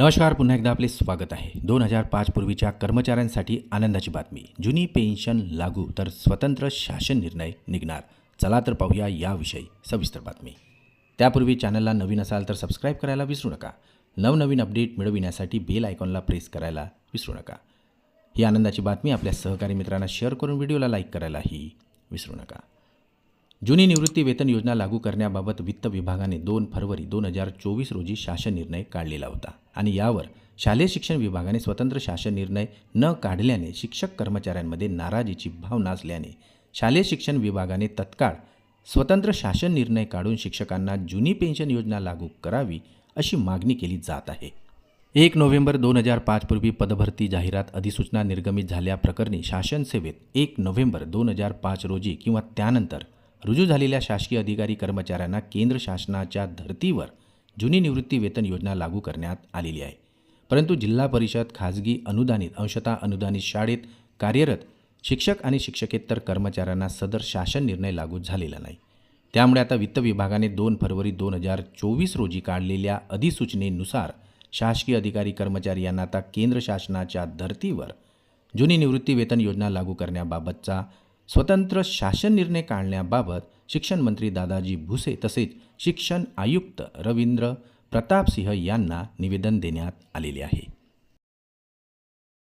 नमस्कार पुन्हा एकदा आपले स्वागत आहे. दोन हजार पाच पूर्वीच्या कर्मचाऱ्यांसाठी आनंदाची बातमी. जुनी पेन्शन लागू तर स्वतंत्र शासन निर्णय निघणार. चला तर पाहूया याविषयी सविस्तर बातमी. त्यापूर्वी चॅनलला नवीन असाल तर सबस्क्राईब करायला विसरू नका. नवनवीन अपडेट मिळविण्यासाठी बेल आयकॉनला प्रेस करायला विसरू नका. ही आनंदाची बातमी आपल्या सहकारी मित्रांना शेअर करून व्हिडिओला लाईक करायलाही विसरू नका. जुनी निवृत्ती वेतन योजना लागू करण्याबाबत वित्त विभागाने दोन फरवरी दोन हजार चोवीस रोजी शासन निर्णय काढलेला होता. आणि यावर शालेय शिक्षण विभागाने स्वतंत्र शासन निर्णय न काढल्याने शिक्षक कर्मचाऱ्यांमध्ये नाराजीची भावना असल्याने शालेय शिक्षण विभागाने तत्काळ स्वतंत्र शासन निर्णय काढून शिक्षकांना जुनी पेन्शन योजना लागू करावी अशी मागणी केली जात आहे. एक नोव्हेंबर दोन हजार पाचपूर्वी पदभरती जाहिरात अधिसूचना निर्गमित झाल्याप्रकरणी शासन सेवेत एक नोव्हेंबर दोन हजार पाच रोजी किंवा त्यानंतर रुजू झालेल्या शासकीय अधिकारी कर्मचाऱ्यांना केंद्र शासनाच्या धर्तीवर जुनी निवृत्ती वेतन योजना लागू करण्यात आलेली आहे. परंतु जिल्हा परिषद खाजगी अनुदानित अंशतः अनुदानित शाळेत कार्यरत शिक्षक आणि शिक्षकेतर कर्मचाऱ्यांना सदर शासन निर्णय लागू झालेला नाही. त्यामुळे आता वित्त विभागाने दोन फरवरी दोन हजार चोवीस रोजी काढलेल्या अधिसूचनेनुसार शासकीय अधिकारी कर्मचारी यांना आता केंद्र शासनाच्या धर्तीवर जुनी निवृत्ती वेतन योजना लागू करण्याबाबतचा स्वतंत्र शासन निर्णय काढण्याबाबत शिक्षण मंत्री दादाजी भुसे तसेच शिक्षण आयुक्त रवींद्र प्रतापसिंह यांना निवेदन देण्यात आलेले आहे.